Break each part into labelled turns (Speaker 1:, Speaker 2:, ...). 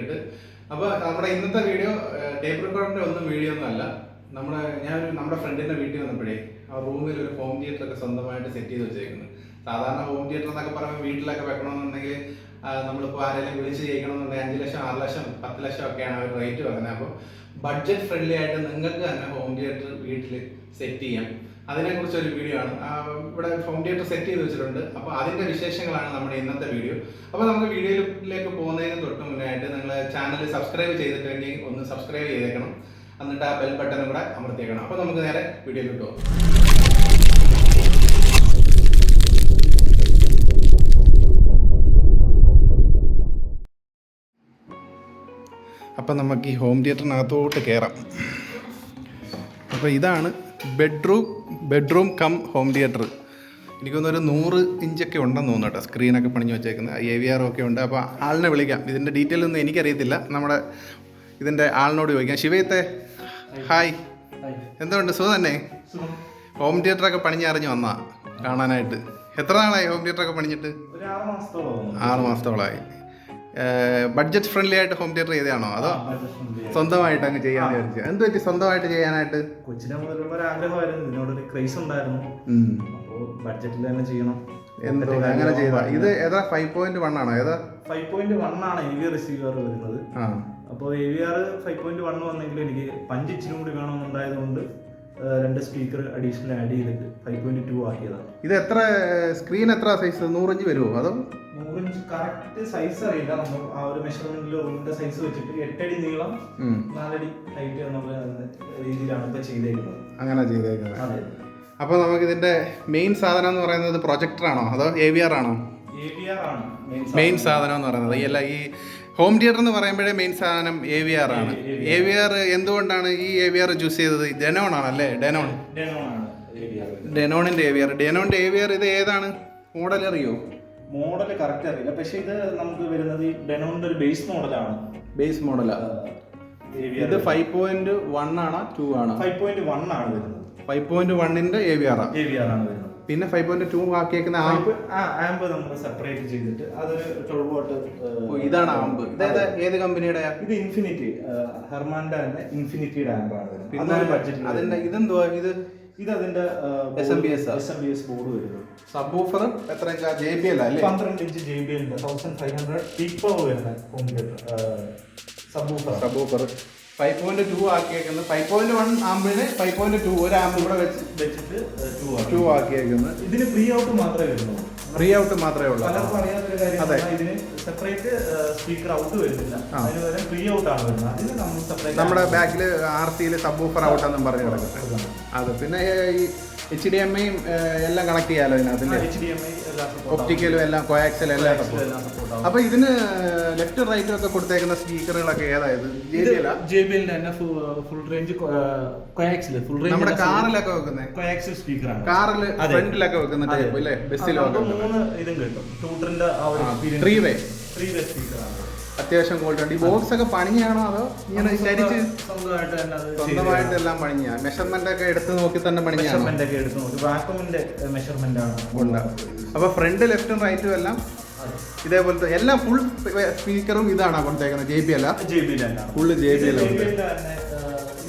Speaker 1: ഇട്ടിട്ട് അപ്പോൾ നമ്മുടെ ഇന്നത്തെ വീഡിയോ ടേപ്പ് റെക്കോർഡിന്റെ ഒന്നും വീഡിയോ ഒന്നും അല്ല. നമ്മുടെ ഞാൻ നമ്മുടെ ഫ്രണ്ടിന്റെ വീട്ടിൽ വന്നപ്പോഴേ ആ റൂമിൽ ഒരു ഹോം തിയേറ്റർ ഒക്കെ സ്വന്തമായിട്ട് സെറ്റ് ചെയ്ത് വെച്ചേക്കുന്നത് സാധാരണ ഹോം തിയേറ്റർ എന്നൊക്കെ പറയുമ്പോൾ വീട്ടിലൊക്കെ വെക്കണമെന്നുണ്ടെങ്കിൽ നമ്മളിപ്പോൾ ആരെങ്കിലും വിളിച്ച് ചെയ്യിക്കണമെന്നുണ്ടെങ്കിൽ അഞ്ച് ലക്ഷം ആറ് ലക്ഷം പത്ത് ലക്ഷം ഒക്കെയാണ് അവർ റേറ്റ് പറയുന്നത് അപ്പോൾ ബഡ്ജറ്റ് ഫ്രണ്ട്ലി ആയിട്ട് നിങ്ങൾക്ക് തന്നെ ഹോം തിയേറ്റർ വീട്ടിൽ സെറ്റ് ചെയ്യാം. അതിനെക്കുറിച്ച് ഒരു വീഡിയോ ആണ് ഇവിടെ ഹോം തിയേറ്റർ സെറ്റ് ചെയ്ത് വെച്ചിട്ടുണ്ട്. അപ്പോൾ അതിന്റെ വിശേഷങ്ങളാണ് നമ്മുടെ ഇന്നത്തെ വീഡിയോ അപ്പോൾ നമുക്ക് വീഡിയോയിലേക്ക് പോകുന്നതിന് തൊട്ട് മുന്നായിട്ട് നിങ്ങൾ ചാനൽ സബ്സ്ക്രൈബ് ചെയ്തിട്ടുണ്ടെങ്കിൽ ഒന്ന് സബ്സ്ക്രൈബ് ചെയ്തേക്കണം. എന്നിട്ട് ആ ബെൽ ബട്ടണും കൂടെ അമർത്തിയേക്കണം. അപ്പോൾ നമുക്ക് നേരെ വീഡിയോയിലോട്ട് പോകാം. അപ്പം നമുക്ക് ഈ ഹോം തിയേറ്ററിനകത്തോട്ട് കയറാം അപ്പോൾ ഇതാണ് bedroom bedroom cum home theatre. എനിക്കൊന്നൊരു നൂറ് ഇഞ്ചൊക്കെ ഉണ്ടെന്ന് തോന്നുന്നു കേട്ടോ. സ്ക്രീനൊക്കെ പണിഞ്ഞ് വെച്ചേക്കുന്നത് എ വി ആർ ഒക്കെ ഉണ്ട്. അപ്പോൾ ആളിനെ വിളിക്കാം. ഇതിന്റെ ഡീറ്റെയിൽ ഒന്നും എനിക്കറിയത്തില്ല. നമ്മുടെ ഇതിന്റെ ആളിനോട് ചോദിക്കാം. ശിവയത്തെ ഹായ് എന്തുകൊണ്ട് സുഖം തന്നെ? ഹോം തിയേറ്ററൊക്കെ പണിഞ്ഞറിഞ്ഞ് വന്നാ കാണാനായിട്ട്. എത്ര നാളായി ഹോം തിയേറ്ററൊക്കെ പണിഞ്ഞിട്ട്?
Speaker 2: ആറ്
Speaker 1: മാസത്തോളമായി ബഡ്ജറ്റ് ഫ്രണ്ട്ലി ആയിട്ട് ഹോം തിയേറ്റർ ചെയ്തതാണോ? അതോ സ്വന്തമായിട്ട് അങ്ങ് ചെയ്യാൻ വിചാരിച്ചു എന്ത് പറ്റി? സ്വന്തമായിട്ട് ചെയ്യാനായിട്ട്?
Speaker 2: കൊച്ചിനെ മുതലുള്ള ഒരു ആഗ്രഹമായിരുന്നു ഇതിനോടൊരു ക്രൈസ് ഉണ്ടായിരുന്നു. അപ്പോൾ ബഡ്ജറ്റിൽ തന്നെ ചെയ്യണം.
Speaker 1: എന്തോ അങ്ങനെ ചെയ്ത ഇത് ഏതാ? ഫൈവ് പോയിന്റ് വൺ ആണോ? ഏതാ?
Speaker 2: ഫൈവ് പോയിന്റ് വൺ ആണ് എ വി ആർ റിസീവർ വരുന്നത്. അപ്പോൾ A V R five point one വന്നെങ്കിൽ എനിക്ക് പഞ്ച് ഇച്ചിനും കൂടി വേണമെന്നുണ്ടായതുകൊണ്ട് കൊണ്ട് രണ്ട് സ്പീക്കർ അഡീഷണൽ ആഡ് ചെയ്തിട്ട് ഫൈവ് പോയിന്റ് ടു ആക്കിയതാണ്.
Speaker 1: ഇത് എത്ര സ്ക്രീൻ എത്ര സൈസ് നൂറഞ്ച് വരുമോ അതോ
Speaker 2: നൂറിഞ്ച് കറക്റ്റ് സൈസ് അറിയില്ല. നമ്മൾ ആ ഒരു മെഷർമെന്റിൽ റൂമിന്റെ സൈസ് വെച്ചിട്ട് എട്ടടി നീളം. നാലടി ഹൈറ്റ് എന്നുള്ള രീതിയിലാണ് ഇപ്പൊ ചെയ്തേക്കുന്നത്.
Speaker 1: അങ്ങനെ ചെയ്തേക്കുന്നത്.
Speaker 2: അതെ.
Speaker 1: അപ്പോൾ നമുക്ക് ഇതിന്റെ മെയിൻ സാധനം എന്ന് പറയുന്നത് പ്രൊജക്ടർ ആണോ? അതോ എ വി ആർ ആണോ? മെയിൻ സാധനം. എന്ന് പറയുന്നത്. ഈ അല്ല ഈ ഹോം തിയേറ്റർ എന്ന് പറയുമ്പോഴേ മെയിൻ സാധനം എ വി ആർ ആണ്. എ വി ആർ എന്തുകൊണ്ടാണ് ഈ എ വി ആർ ചൂസ് ചെയ്തത്? ഡെനോൺ ആണല്ലേ? ഡെനോൺ
Speaker 2: ഡെനോൺ ആണ്
Speaker 1: ഡെനോണിന്റെ എ വി ആർ ഡെനോണിന്റെ എ വി ആർ ഇത് ഏതാണ്? മോഡൽ അറിയോ?
Speaker 2: മോഡൽ കറക്റ്റ് അറിയില്ല. പക്ഷെ ഇത് നമുക്ക് വരുന്നത് ഈ ഡെനോണിന്റെ ഒരു ബേസ് മോഡലാണ്
Speaker 1: ബേസ് മോഡലാണ് ഇത് ഫൈവ് പോയിന്റ് വൺ ആണ് ടു ആണോ.
Speaker 2: ഫൈവ് പോയിന്റ് വൺ ആണ് വരുന്നത്.
Speaker 1: ഫൈവ് പോയിന്റ് വണ്ണിന്റെ A V R
Speaker 2: A V R ആണ് വരുന്നത്.
Speaker 1: പിന്നെ ഫൈവ് പോയിന്റ് ടു ആക്കിയേക്കുന്ന ആ
Speaker 2: Five point- ആ ആംബ് നമ്മൾ സെപ്പറേറ്റ് ചെയ്തിട്ട് അതൊരു ട്വൽവ് വോട്ട്
Speaker 1: ഇതാണ് ആംബ് അതായത് ഏത് കമ്പനിയുടെ
Speaker 2: ഇത് ഇൻഫിനിറ്റി ഹെർമാൻഡ തന്നെ ഇൻഫിനിറ്റിയുടെ ആംബാണ് ആണ്
Speaker 1: പിന്നെ അതിന്റെ ഇതെന്തുവാ? ഇത്
Speaker 2: ഇത് അതിന്റെ
Speaker 1: M B
Speaker 2: S M B S board വരുന്നത്
Speaker 1: സബ് ഓഫർ എത്ര ജെ ബി എൽ അല്ലേ?
Speaker 2: പന്ത്രണ്ട് ഇഞ്ച് ജെ ബി എല്ലിന്റെ thousand five hundred peak power വരുന്ന home theatre sub
Speaker 1: subwoofer five point two ആക്കിയേക്കുന്നത്. Five point one ആമ്പിന് ഫൈവ് പോയിന്റ് ടു ഒരു amp കൂടെ വെച്ച്
Speaker 2: വെച്ചിട്ട് ടു
Speaker 1: ആക്കിയേക്കുന്നത്.
Speaker 2: ഇതിന് പ്രീ ഔട്ട് മാത്രമേ വരുന്നുള്ളൂ.
Speaker 1: ഫ്രീ ഔട്ട് മാത്രമേ ഉള്ളൂ. അതെ.
Speaker 2: ഇതിന് സെപ്പറേറ്റ് സ്പീക്കർ ഔട്ട് വരുന്നില്ല. അതിന് പകരം പ്രീ ഔട്ട് ആണ് വരുന്നത്. അതിന് നമ്മൾ സെപ്പറേറ്റ്
Speaker 1: നമ്മുടെ ബാക്കിൽ ആർ സിയിൽ സബ് ഓഫർ ഔട്ട് എന്നും പറഞ്ഞു കിടക്കും അത് പിന്നെ ഈ എച്ച് ഡി എം ഐയും എല്ലാം കണക്ട് ചെയ്യാലോ ഇതിനകത്ത് ഒപ്റ്റിക്കലും എല്ലാം കോയാക്സലും എല്ലാം
Speaker 2: സപ്പോർട്ട്
Speaker 1: അപ്പൊ ഇതിന് ലെഫ്റ്റ് റൈറ്റും ഒക്കെ കൊടുത്തേക്കുന്ന സ്പീക്കറുകളൊക്കെ ഏതായത് ജെ ബി
Speaker 2: എല്ലിന്റെ തന്നെ ഫുൾ റേഞ്ച് കോയാക്സിൽ ഫുൾ
Speaker 1: നമ്മുടെ കാറിലൊക്കെ വെക്കുന്നത്
Speaker 2: കോയാക്സൽ സ്പീക്കർ ആണ്.
Speaker 1: കാറിൽ ഫ്രണ്ടിലൊക്കെ വെക്കുന്ന. ടൈപ്പ് അല്ലേ ബസ്സിലൊക്കെ
Speaker 2: മൂന്ന് ഇതും കിട്ടും. ടൂട്ടറിന്റെ ആ ഒരു
Speaker 1: അത്യാവശ്യം ക്വാളിറ്റി ഉണ്ട്. ഈ ബോക്സ് ഒക്കെ പണിഞ്ഞാണോ അതോ ഇങ്ങനെ
Speaker 2: ശരിച്ച് സ്വന്തമായിട്ട്
Speaker 1: എല്ലാം പണിഞ്ഞ മെഷർമെന്റ് ഒക്കെ എടുത്ത് നോക്കി തന്നെ പണിഞ്ഞാണ്
Speaker 2: മെഷർമെന്റ് ഒക്കെ എടുത്ത് നോക്കി. വാക്വമിന്റെ മെഷർമെന്റ് ആണ്.
Speaker 1: അപ്പൊ ഫ്രണ്ട് ലെഫ്റ്റും റൈറ്റും എല്ലാം ഇതേപോലത്തെ എല്ലാം ഫുൾ സ്പീക്കറും ഇതാണ് കൊടുത്തേക്കുന്നത് ജെ ബി അല്ല
Speaker 2: അല്ല
Speaker 1: ഫുള്ള് ജെ ബി
Speaker 2: ഇത്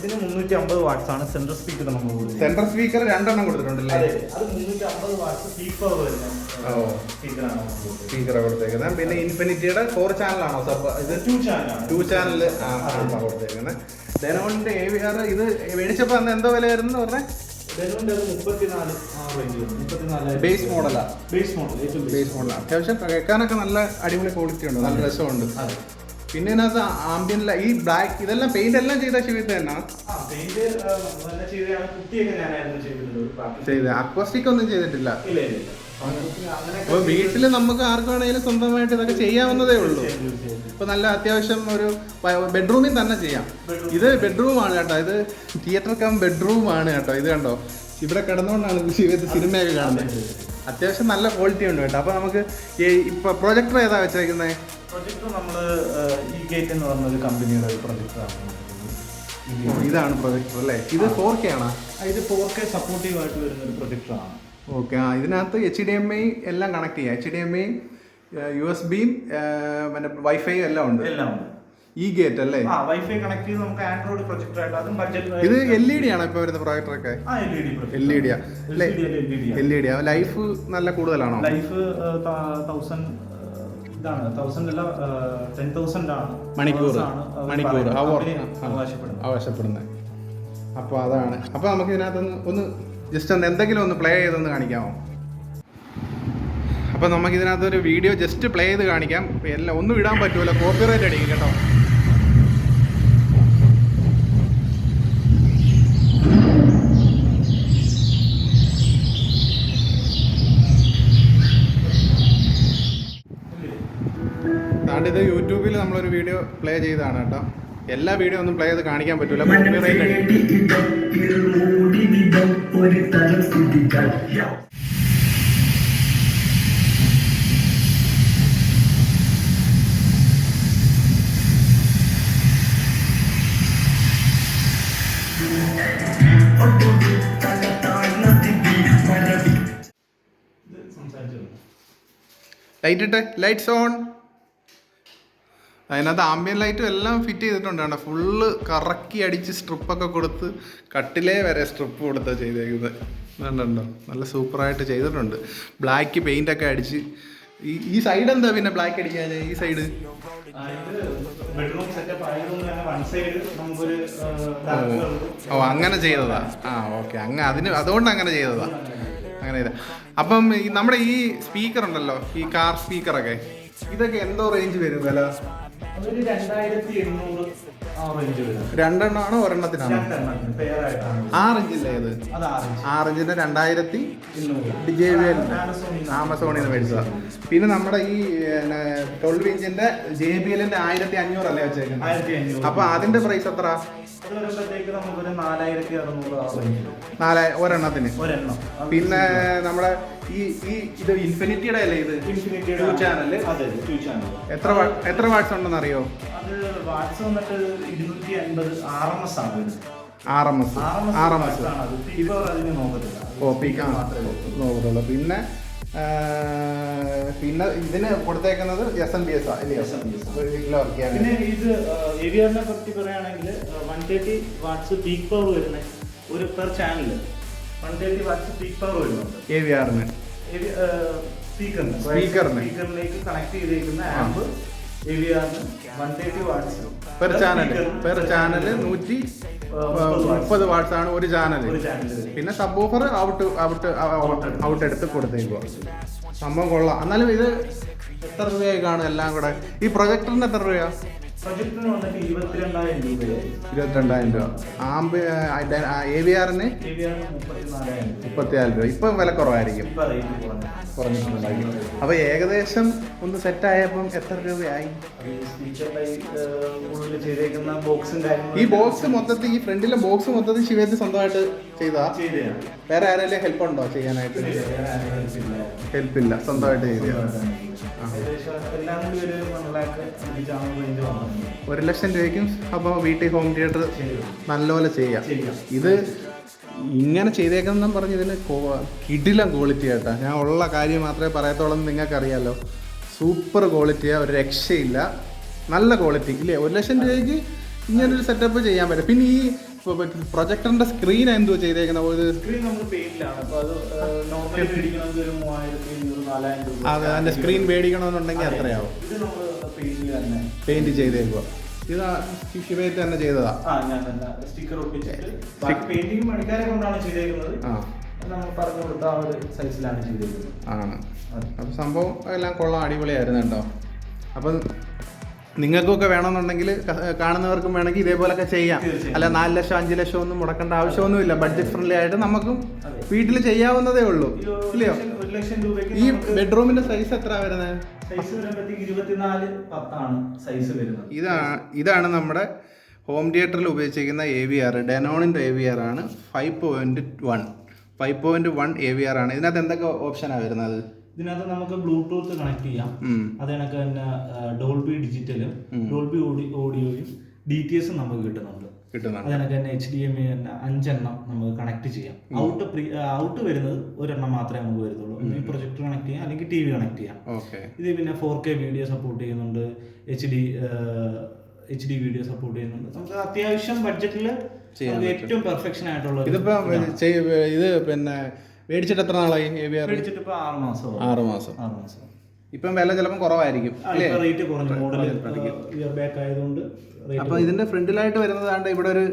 Speaker 2: ഇതിന് മുന്നൂറ്റി അമ്പത് വാട്ട്സ് ആണ് സെൻട്രൽ സ്പീക്കർ നമ്മൾ കൊടുക്കുന്നത്.
Speaker 1: സെൻട്രൽ സ്പീക്കർ രണ്ടെണ്ണം കൊടുത്തിട്ടുണ്ടല്ലേ?
Speaker 2: അതെ അത് മുന്നൂറ്റി അമ്പത് വാട്ട്സ് പീക്ക് പവർ വരുന്ന
Speaker 1: ഓ.
Speaker 2: സ്പീക്കറാണ്.
Speaker 1: സ്പീക്കർ കൊടുത്തേക്കുന്നത്. പിന്നെ ഇൻഫിനിറ്റിയുടെ ഫോർ ചാനലാണോ സബ് ഇത്
Speaker 2: ടു ചാനലാണ്
Speaker 1: ടു ചാനൽ കൊടുത്തേക്കുന്നത്. ഡെനോണിന്റെ എ വി ആർ ഇത് മേടിച്ചപ്പോ അന്ന് എന്തോ വിലയായിരുന്നു പറഞ്ഞേ? ബേസ് മോഡലാ
Speaker 2: ബേസ് മോഡൽ ഏറ്റവും ബേസ്
Speaker 1: മോഡലാണ് അത്യാവശ്യം കേൾക്കാനൊക്കെ നല്ല അടിപൊളി ക്വാളിറ്റി ഉണ്ട്. നല്ല രസമുണ്ട്.
Speaker 2: അതെ.
Speaker 1: പിന്നെ ഇതിനകത്ത് ആംബിയൻ ഈ ബ്ലാക്ക് ഇതെല്ലാം പെയിന്റ് എല്ലാം ചെയ്ത ശിവിത്ത് തന്നെ? ചെയ്ത് അക്വസ്റ്റിക് ഒന്നും ചെയ്തിട്ടില്ല. അപ്പൊ വീട്ടിൽ നമുക്ക് ആർക്കാണെങ്കിലും സ്വന്തമായിട്ട് ഇതൊക്കെ ചെയ്യാവുന്നതേ ഉള്ളൂ. ഇപ്പൊ നല്ല അത്യാവശ്യം ഒരു ബെഡ്റൂമിൽ തന്നെ ചെയ്യാം. ഇത് ബെഡ്റൂം ആണ് കേട്ടോ. ഇത് തിയേറ്റർ കം ബെഡ്റൂം ആണ് കേട്ടോ. ഇത് കണ്ടോ? ഇവിടെ കിടന്നുകൊണ്ടാണ് ജീവിതത്തിൽ സിനിമയൊക്കെ കാണുന്നത്. അത്യാവശ്യം നല്ല ക്വാളിറ്റി ഉണ്ട് കേട്ടോ. അപ്പൊ നമുക്ക് ഇപ്പൊ പ്രൊജക്ടർ ഏതാ വെച്ചേക്കുന്നത്
Speaker 2: പ്രൊജക്ടർ നമ്മൾ ഈ ഗേറ്റ് എന്ന് പറഞ്ഞ ഒരു കമ്പനിയുടെ ഒരു പ്രൊജക്ടറാണ്
Speaker 1: ഇതാണ് പ്രൊജക്ടർ അല്ലേ? ഇത് ഫോർ കെ ആണോ?
Speaker 2: ഇത് ഫോർ കെ സപ്പോർട്ടീവ് ആയിട്ട് വരുന്ന ഒരു പ്രൊജക്ടറാണ്
Speaker 1: ഓക്കെ ആ ഇതിനകത്ത് എച്ച് ഡി എം ഐ എല്ലാം കണക്ട് ചെയ്യാം. H D M I U S ബിയും പിന്നെ വൈഫൈ എല്ലാം ഉണ്ട്.
Speaker 2: എല്ലാം ഉണ്ട്.
Speaker 1: ഈ ഗേറ്റ് അല്ലേ
Speaker 2: വൈഫൈ കണക്ട് ചെയ്ത് നമുക്ക് ആൻഡ്രോയിഡ് പ്രൊജക്ടർ ആയിട്ട് അതും ബഡ്ജറ്റ്
Speaker 1: ഇത് എൽ ഇ ഡി ആണ് ഇപ്പൊ വരുന്ന പ്രൊജക്ടറൊക്കെ
Speaker 2: ആ L E D
Speaker 1: L E D life നല്ല കൂടുതലാണോ?
Speaker 2: ലൈഫ് തൗസൻഡ് ഇതാണ്. തൗസൻഡ് അല്ല ടെൻ തൗസൻഡ് ആണ്.
Speaker 1: മണിക്കൂർ.
Speaker 2: Hours ആണ് അവർ
Speaker 1: മണിക്കൂർ.
Speaker 2: പറയുന്നത്.
Speaker 1: അവർ
Speaker 2: company അവകാശപ്പെടുന്നത്.
Speaker 1: അപ്പൊ അപ്പോൾ അതാണ്. അപ്പോൾ നമുക്ക് ഇതിനകത്തൊന്ന് ഒന്ന് ജസ്റ്റ് ഒന്ന് എന്തെങ്കിലും ഒന്ന് പ്ലേ ചെയ്തൊന്ന് കാണിക്കാമോ? അപ്പോൾ നമുക്ക് ഇതിനകത്ത് ഒരു വീഡിയോ ജസ്റ്റ് പ്ലേ ചെയ്ത് കാണിക്കാം. എല്ലാം ഒന്നും ഇടാൻ പറ്റൂല. കോപ്പിറൈറ്റ് അടിക്കും കേട്ടോ. പ്ലേ ചെയ്തതാണ് കേട്ടോ. എല്ലാ വീഡിയോ ഒന്നും പ്ലേ ചെയ്ത് കാണിക്കാൻ പറ്റൂല. ലൈറ്റ് ഇട്ടെ. ലൈറ്റ്സ് ഓൺ അതിനകത്ത് ആംബിയൻ ലൈറ്റും എല്ലാം ഫിറ്റ് ചെയ്തിട്ടുണ്ട് കേട്ടോ ഫുള്ള് കറക്കി അടിച്ച് സ്ട്രിപ്പൊക്കെ കൊടുത്ത് കട്ടിലേ വരെ സ്ട്രിപ്പ് കൊടുത്താ ചെയ്തേക്കുന്നത്. കണ്ടുണ്ടോ നല്ല സൂപ്പറായിട്ട് ചെയ്തിട്ടുണ്ട്. ബ്ലാക്ക് പെയിന്റ് ഒക്കെ അടിച്ച്. ഈ ഈ സൈഡ് എന്താ പിന്നെ ബ്ലാക്ക് അടിക്കാൻ ഈ സൈഡ് ഓ അങ്ങനെ ചെയ്തതാ? ആ ഓക്കെ അങ്ങ് അതിന് അതുകൊണ്ട് അങ്ങനെ ചെയ്തതാ. അങ്ങനെ ചെയ്ത. അപ്പം നമ്മുടെ ഈ സ്പീക്കർ ഉണ്ടല്ലോ ഈ കാർ സ്പീക്കറൊക്കെ ഇതൊക്കെ എന്തോ റേഞ്ച് വരും വില?
Speaker 2: അതൊരു രണ്ടായിരത്തി എണ്ണൂറ് ആ റേഞ്ച് വരും.
Speaker 1: രണ്ടെണ്ണമാണോ ഒരെണ്ണത്തിനാണോ?
Speaker 2: രണ്ടെണ്ണത്തിന് പെയറായിട്ടാണ്
Speaker 1: ആറ് ഇത്
Speaker 2: അത്
Speaker 1: ആറഞ്ച്. ആറഞ്ചിന്റെ രണ്ടായിരത്തി
Speaker 2: എണ്ണൂറ്.
Speaker 1: ജെ
Speaker 2: ആമസോണിൽ നിന്ന്
Speaker 1: ആമസോണിൽ പിന്നെ നമ്മുടെ ഈ ട്വൽവ് ഇഞ്ചിന്റെ ജെ ബി എല്ലിന്റെ ആയിരത്തി അഞ്ഞൂറ് അല്ലേ വെച്ചേക്കുന്നത്?
Speaker 2: ആയിരത്തി അഞ്ഞൂറ്.
Speaker 1: അപ്പൊ അതിന്റെ പ്രൈസ് എത്ര
Speaker 2: വരുമ്പോഴത്തേക്ക് നമുക്കൊരു നാലായിരത്തി അറുന്നൂറ് ആ റേഞ്ച്
Speaker 1: നാല് ഒരെണ്ണത്തിന്.
Speaker 2: ഒരെണ്ണം. അത്
Speaker 1: പിന്നെ നമ്മുടെ ഈ ഈ ഇത് ഇൻഫിനിറ്റിയുടെ അല്ലേ ഇത്?
Speaker 2: ഇൻഫിനിറ്റിയുടെ അതെ ടു ചാനൽ
Speaker 1: എത്ര വാ- എത്ര വാട്ട്സ് ഉണ്ടെന്ന് അറിയോ
Speaker 2: അത് വാട്സ് വന്നിട്ട് ഇരുന്നൂറ്റി അൻപത് ആർ എം എസ് ആണ് വരുന്നത്.
Speaker 1: R M S R M S
Speaker 2: ആണ്. അത് ഇപ്പോൾ അതിന് നോക്കത്തില്ല.
Speaker 1: ഓ
Speaker 2: മാത്രമേ ഉള്ളൂ.
Speaker 1: പിന്നെ പിന്നെ ഇതിന് കൊടുത്തേക്കുന്നത് എസ് എൻ ബി എസ് അല്ലയോ
Speaker 2: പിന്നെ ഇത് എവിആറിനെ പറ്റി പറയുകയാണെങ്കിൽ one thirty watts peak power വരുന്ന ഒരു per channel one thirty watts peak power വരുന്നുണ്ട്.
Speaker 1: എ വി ആറിന്
Speaker 2: സ്പീക്കറിന്
Speaker 1: സ്പീക്കറിന്.
Speaker 2: സ്പീക്കറിലേക്ക് കണക്ട് ചെയ്തേക്കുന്ന amp എവിആറിന് one thirty watts
Speaker 1: per channel per channel നൂറ്റി മുപ്പത് വാട്ട്സ് ആണ് ഒരു ചാനൽ പിന്നെ subwoofer out out out. എടുത്ത് കൊടുത്തേക്കുക സംഭവം കൊള്ളാം. എന്നാലും ഇത് എത്ര രൂപയായി കാണും എല്ലാം കൂടെ? ഈ പ്രൊജക്ടറിന് എത്ര രൂപയാ?
Speaker 2: പ്രൊജക്ടിന് വന്നിട്ട് ഇരുപത്തിരണ്ടായിരം രൂപയായി.
Speaker 1: ഇരുപത്തിരണ്ടായിരം രൂപ. ആംബി എ വി ആറിന്
Speaker 2: എവിആറിന് മുപ്പത്തിനാലായിരം രൂപ.
Speaker 1: മുപ്പത്തിനാല് രൂപ. ഇപ്പം വില കുറവായിരിക്കും. കുറഞ്ഞിട്ടുണ്ടായിരിക്കും. അപ്പോൾ ഏകദേശം ഒന്ന് സെറ്റായപ്പം എത്ര രൂപയായി? ഈ ബോക്സ് മൊത്തത്തിൽ ഈ ഫ്രണ്ടിലെ ബോക്സ് മൊത്തത്തിൽ ശിവേത്ത് സ്വന്തമായിട്ട് ചെയ്താ?
Speaker 2: ചെയ്തതാണ്
Speaker 1: വേറെ ആരെങ്കിലും ഹെൽപ്പ് ഉണ്ടോ ചെയ്യാനായിട്ട്? ഹെൽപ്പില്ല സ്വന്തമായിട്ട് ചെയ്ത
Speaker 2: ഏകദേശം എല്ലാം കൂടി ഒരു
Speaker 1: ലക്ഷം രൂപയ്ക്കും അപ്പോൾ വീട്ടിൽ ഹോം തിയേറ്റർ നല്ലപോലെ ചെയ്യാം. ഇത് ഇങ്ങനെ ചെയ്തേക്കുന്ന പറഞ്ഞ് ഇതിന് കിടിലം ക്വാളിറ്റി ആയിട്ടാ. ഞാൻ ഉള്ള കാര്യം മാത്രമേ പറയത്തോളം നിങ്ങൾക്കറിയാലോ. സൂപ്പർ ക്വാളിറ്റിയാ ഒരു രക്ഷയില്ല. നല്ല ക്വാളിറ്റി ഇല്ലേ? ഒരു ലക്ഷം രൂപയ്ക്ക് ഇങ്ങനൊരു സെറ്റപ്പ് ചെയ്യാൻ പറ്റും. പിന്നെ ഈ പ്രൊജക്ടറിന്റെ സ്ക്രീൻ എന്തോ ചെയ്തേക്കുന്ന? ഒരു
Speaker 2: സ്ക്രീൻ നമ്മൾ അപ്പോൾ അത് നോർമലി മേടിക്കുന്നത് ഒരു മൂവായിരത്തി അഞ്ഞൂറ് നാലായിരം രൂപ.
Speaker 1: അത് അതിന്റെ സ്ക്രീൻ മേടിക്കണമെന്നുണ്ടെങ്കിൽ അത്രയാവും.
Speaker 2: ഇത് നമ്മൾ പെയിന്റിൽ തന്നെ.
Speaker 1: പെയിന്റ് ചെയ്തേക്കുക ഇത് തന്നെ ചെയ്തതാ.
Speaker 2: ആ ഞാൻ തന്നെ. സ്റ്റിക്കർ ഒട്ടിച്ചിട്ട് ബാക്കി പെയിന്റിങ് പണിക്കാരെ കൊണ്ടാണ് ചെയ്തേക്കുന്നത്. പറഞ്ഞു കൊടുത്ത ആ ഒരു സൈസിലാണ് ചെയ്തേക്കുന്നത്.
Speaker 1: ആണ്. അപ്പം സംഭവം എല്ലാം കൊള്ളാം അടിപൊളിയായിരുന്നു കേട്ടോ. അപ്പം നിങ്ങൾക്കൊക്കെ വേണമെന്നുണ്ടെങ്കിൽ കാണുന്നവർക്കും വേണമെങ്കിൽ ഇതേപോലൊക്കെ ചെയ്യാം. അല്ല നാല് ലക്ഷം അഞ്ച് ലക്ഷം ഒന്നും മുടക്കേണ്ട ആവശ്യമൊന്നുമില്ല. ബഡ്ജറ്റ് ഫ്രണ്ട്ലി ആയിട്ട് നമുക്കും വീട്ടിൽ ചെയ്യാവുന്നതേ ഉള്ളൂ. ഇല്ലയോ? ഈ ബെഡ്റൂമിന്റെ സൈസ് എത്ര വരുന്നത്
Speaker 2: വരുന്നത്.
Speaker 1: ഇതാണ് ഇതാണ് നമ്മുടെ ഹോം തിയേറ്ററിൽ ഉപയോഗിച്ചിരിക്കുന്ന എ വി ആർ ഡെനോണിന്റെ എ വി ആർ ആണ്. Five point one five point one A V R ആണ്. ഇതിനകത്ത് എന്തൊക്കെ ഓപ്ഷനാണ് വരുന്നത്?
Speaker 2: ഇതിനകത്ത് നമുക്ക് ബ്ലൂടൂത്ത് കണക്ട് ചെയ്യാം. അത് കണക്ക് തന്നെ ഡോൾബി ഡിജിറ്റലും ഡോൾബി ഓഡിയോയും ഡി ടി എസും നമുക്ക് കിട്ടുന്നുണ്ട്.
Speaker 1: കിട്ടുന്നുണ്ട്.
Speaker 2: അത് തന്നെ എച്ച് ഡി എം തന്നെ അഞ്ചെണ്ണം നമുക്ക് കണക്ട് ചെയ്യാം. ഔട്ട് പ്രീ ഔട്ട് വരുന്നത് ഒരെണ്ണം മാത്രമേ നമുക്ക് വരുന്നുള്ളൂ. ഈ പ്രൊജക്ടർ കണക്ട് ചെയ്യാം അല്ലെങ്കിൽ ടി വി കണക്ട് ചെയ്യാം. ഇത് പിന്നെ ഫോർ കെ വീഡിയോ സപ്പോർട്ട് ചെയ്യുന്നുണ്ട്. H D H D video support ചെയ്യുന്നുണ്ട്. നമുക്ക് അത്യാവശ്യം ബഡ്ജറ്റിൽ ഏറ്റവും പെർഫെക്ഷൻ ആയിട്ടുള്ള
Speaker 1: ഇതിപ്പോ ഇത് പിന്നെ മേടിച്ചിട്ട് എത്ര നാളായി ആർ
Speaker 2: മേടിച്ചിട്ട് ഇപ്പൊ ആറ് മാസം.
Speaker 1: ആറ് മാസം.
Speaker 2: ആറ് മാസം.
Speaker 1: ഇപ്പം വില ചിലപ്പോൾ കുറവായിരിക്കും അല്ലേ?
Speaker 2: റേറ്റ് കുറഞ്ഞു. മോഡൽ ഇയർ ബാക്ക് ആയതുകൊണ്ട് rate
Speaker 1: അപ്പോൾ ഇതിന്റെ ഫ്രണ്ടിലായിട്ട് വരുന്നത് ദാണ്ട് ഇവിടെ ഒരു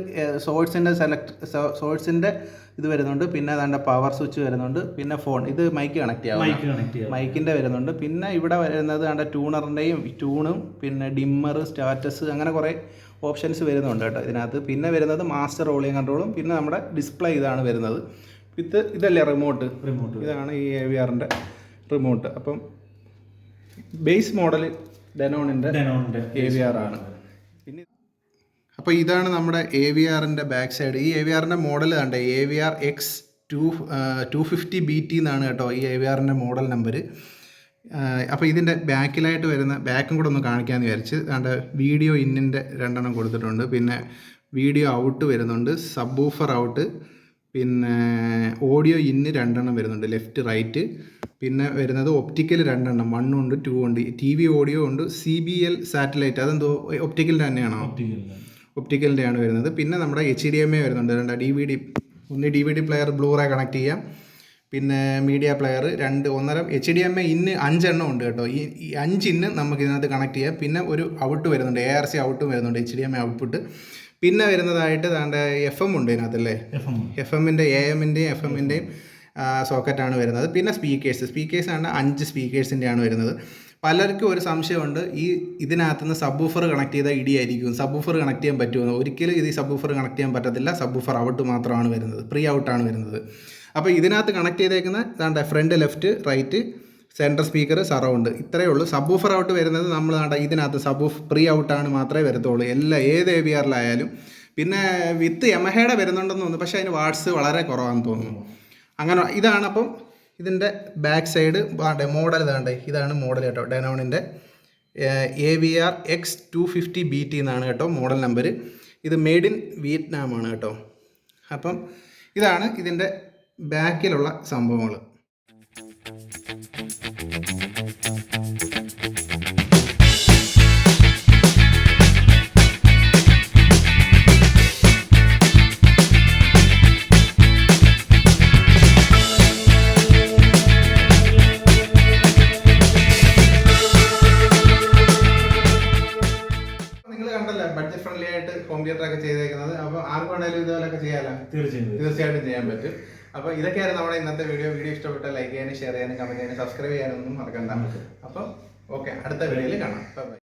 Speaker 1: സോഴ്സിന്റെ സെലക്ട് സോഴ്സിന്റെ ഇത് വരുന്നുണ്ട്. പിന്നെ അതാണ്ട് പവർ സ്വിച്ച് വരുന്നുണ്ട്. പിന്നെ ഫോൺ ഇത് മൈക്ക് കണക്ട് ചെയ്യാം
Speaker 2: മൈക്ക് കണക്ട് ചെയ്യാം
Speaker 1: മൈക്കിന്റെ വരുന്നുണ്ട്. പിന്നെ ഇവിടെ വരുന്നത് ആണ്ട് ട്യൂണറിന്റെയും ട്യൂണും പിന്നെ ഡിമ്മർ സ്റ്റാറ്റസ് അങ്ങനെ കുറേ ഓപ്ഷൻസ് വരുന്നുണ്ട് കേട്ടോ ഇതിനകത്ത്. പിന്നെ വരുന്നത് മാസ്റ്റർ റോളിംഗ് കൺട്രോളും പിന്നെ നമ്മുടെ ഡിസ്പ്ലേ ഇതാണ് വരുന്നത്. ഇത് ഇതല്ലേ റിമോട്ട്
Speaker 2: റിമോട്ട്
Speaker 1: ഇതാണ് ഈ എ വി ആറിന്റെ റിമോട്ട് അപ്പം ബേസ് മോഡൽ ഡെനോണിന്റെ
Speaker 2: ഡെനോണിന്റെ
Speaker 1: എ വി ആർ ആണ്. പിന്നെ അപ്പോൾ ഇതാണ് നമ്മുടെ എ വി ആറിന്റെ ബാക്ക് സൈഡ് ഈ എ വി ആറിന്റെ മോഡൽ കണ്ട A V R X two two fifty B T എന്നാണ് കേട്ടോ ഈ എ വി ആറിന്റെ മോഡൽ നമ്പർ അപ്പോൾ ഇതിന്റെ ബാക്കിലായിട്ട് വരുന്ന ബാക്കും കൂടെ ഒന്ന് കാണിക്കാമെന്ന് വിചാരിച്ച് കണ്ട വീഡിയോ ഇന്നിന്റെ രണ്ടെണ്ണം കൊടുത്തിട്ടുണ്ട്. പിന്നെ വീഡിയോ ഔട്ട് വരുന്നുണ്ട് സബ് ഊഫർ ഔട്ട് പിന്നെ ഓഡിയോ ഇന്ന് രണ്ടെണ്ണം വരുന്നുണ്ട്. ലെഫ്റ്റ് റൈറ്റ് പിന്നെ വരുന്നത് ഒപ്റ്റിക്കൽ രണ്ടെണ്ണം. വൺ ഉണ്ട് ടു ഉണ്ട്. ടി വി ഓഡിയോ ഉണ്ട് സി ബി എൽ സാറ്റലൈറ്റ് അതെന്തോ ഒപ്റ്റിക്കലിന്റെ തന്നെയാണോ? ഒപ്റ്റിക്കലിന്റെ ആണ് വരുന്നത്. പിന്നെ നമ്മുടെ എച്ച് ഡി എം എ വരുന്നുണ്ട്. രണ്ട് ഡി വി ഡി ഒന്ന് D V D player Blu ray connect ചെയ്യാം. പിന്നെ മീഡിയ പ്ലെയർ രണ്ട് ഒന്നര. എച്ച് ഡി എം എ ഇന്ന് അഞ്ചെണ്ണം ഉണ്ട് കേട്ടോ. ഈ അഞ്ചിന്ന് നമുക്ക് ഇതിനകത്ത് കണക്ട് ചെയ്യാം. പിന്നെ ഒരു ഔട്ട് വരുന്നുണ്ട്. എ ആർ സി ഔട്ടും വരുന്നുണ്ട്. H D M A output പിന്നെ വരുന്നതായിട്ട് താണ്ട എഫ് എം ഉണ്ട് ഇതിനകത്തല്ലേ?
Speaker 2: എഫ്
Speaker 1: എമ്മിന്റെ എ എമ്മിന്റെയും എഫ് എമ്മിന്റെയും സോക്കറ്റാണ് വരുന്നത്. പിന്നെ സ്പീക്കേഴ്സ് സ്പീക്കേഴ്സ് ആണ് അഞ്ച് സ്പീക്കേഴ്സിന്റെ ആണ് വരുന്നത്. പലർക്കും ഒരു സംശയമുണ്ട്. ഈ ഇതിനകത്തുനിന്ന് സബ് ഊഫർ കണക്ട് ചെയ്താൽ ഇടിയായിരിക്കും. സബ് ഊഫർ കണക്ട് ചെയ്യാൻ പറ്റുമെന്ന് ഒരിക്കലും ഇത് സബ് ഊഫർ കണക്ട് ചെയ്യാൻ പറ്റത്തില്ല. സബ്ബൂഫർ ഔട്ട് മാത്രമാണ് വരുന്നത്. പ്രീ ഔട്ടാണ് വരുന്നത്. അപ്പോൾ ഇതിനകത്ത് കണക്ട് ചെയ്തേക്കുന്ന front left right centre speaker surround ഇത്രയേ ഉള്ളൂ. സബ് ഊഫർ ഔട്ട് വരുന്നത് നമ്മൾ ഇതിനകത്ത് സബ് ഊഫ് പ്രീ ഔട്ടാണ് മാത്രമേ വരത്തുള്ളൂ. എല്ലാ ഏത് എ വി ആറിലായാലും പിന്നെ വിത്ത് യമഹയുടെ വരുന്നുണ്ടെന്ന് തോന്നുന്നു. പക്ഷേ അതിന് വാട്സ് വളരെ കുറവാണെന്ന് തോന്നുന്നു. അങ്ങനെ ഇതാണ് അപ്പം ഇതിന്റെ ബാക്ക് സൈഡ് മോഡൽ ഇതാണ്ട് ഇതാണ് മോഡൽ കേട്ടോ. ഡെനോണിന്റെ A V R X two fifty B T എന്നാണ് കേട്ടോ മോഡൽ നമ്പർ ഇത് മെയ്ഡ് ഇൻ വിയറ്റ്നാം ആണ് കേട്ടോ. അപ്പം ഇതാണ് ഇതിന്റെ ബാക്കിലുള്ള സംഭവങ്ങൾ വേണേലും ഇതുപോലൊക്കെ ചെയ്യാലോ?
Speaker 2: തീർച്ചയായും
Speaker 1: തീർച്ചയായിട്ടും ചെയ്യാൻ പറ്റും. അപ്പൊ ഇതൊക്കെയായിരുന്നു നമ്മുടെ ഇന്നത്തെ വീഡിയോ വീഡിയോ ഇഷ്ടപ്പെട്ട ലൈക്ക് ചെയ്യാനും ഷെയർ ചെയ്യാനും കമന്റ് ചെയ്യാനും സബ്സ്ക്രൈബ് ചെയ്യാനും ഒന്നും മറക്കണ്ട. അപ്പം ഓക്കെ അടുത്ത വീഡിയോയിൽ കാണാം. ബൈ